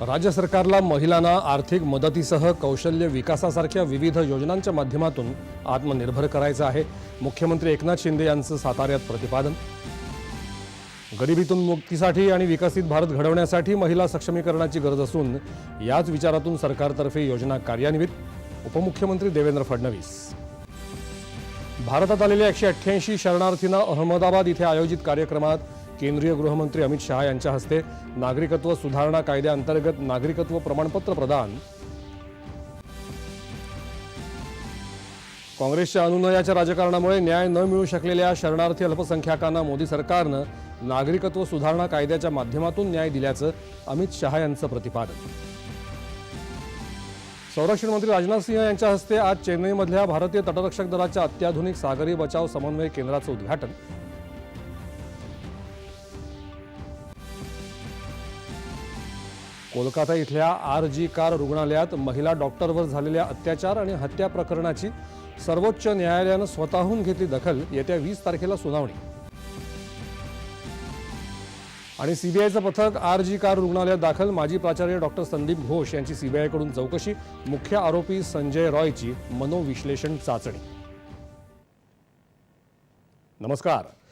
राज्य सरकारला महिलांना आर्थिक मदतीसह कौशल्य विकासासारख्या विविध योजनांच्या माध्यमातून आत्मनिर्भर करायचं आहे. मुख्यमंत्री एकनाथ शिंदे यांचं साताऱ्यात प्रतिपादन. गरिबीतून मुक्तीसाठी आणि विकसित भारत घडवण्यासाठी महिला सक्षमीकरणाची गरज असून याच विचारातून सरकारतर्फे योजना कार्यान्वित. उपमुख्यमंत्री देवेंद्र फडणवीस. भारतात आलेल्या एकशे अठ्ठ्याऐंशी शरणार्थींना अहमदाबाद इथे आयोजित कार्यक्रमात केंद्रीय गृहमंत्री अमित शहा यांच्या हस्ते नागरिकत्व सुधारणा कायद्याअंतर्गत नागरिकत्व प्रमाणपत्र प्रदान. काँग्रेसच्या अनुनयाच्या राजकारणामुळे न्याय न मिळू शकलेल्या शरणार्थी अल्पसंख्याकांना मोदी सरकारनं नागरिकत्व सुधारणा कायद्याच्या माध्यमातून न्याय दिल्याचं अमित शहा यांचं प्रतिपादन. संरक्षण मंत्री राजनाथ सिंह यांच्या हस्ते आज चेन्नईमधल्या भारतीय तटरक्षक दलाच्या अत्याधुनिक सागरी बचाव समन्वय केंद्राचं उद्घाटन. कोलकाता इथल्या आर जी कार रुग्णालयात महिला डॉक्टरवर झालेल्या अत्याचार आणि हत्या प्रकरणाची सर्वोच्च न्यायालयानं स्वतःहून घेतली दखल येत्या वीस तारखेला सुनावणी. आणि सीबीआयचं पथक आर जी कार रुग्णालयात दाखल माजी प्राचार्य डॉक्टर संदीप घोष यांची सीबीआयकडून चौकशी मुख्य आरोपी संजय रॉयची मनोविश्लेषण चाचणी. नमस्कार.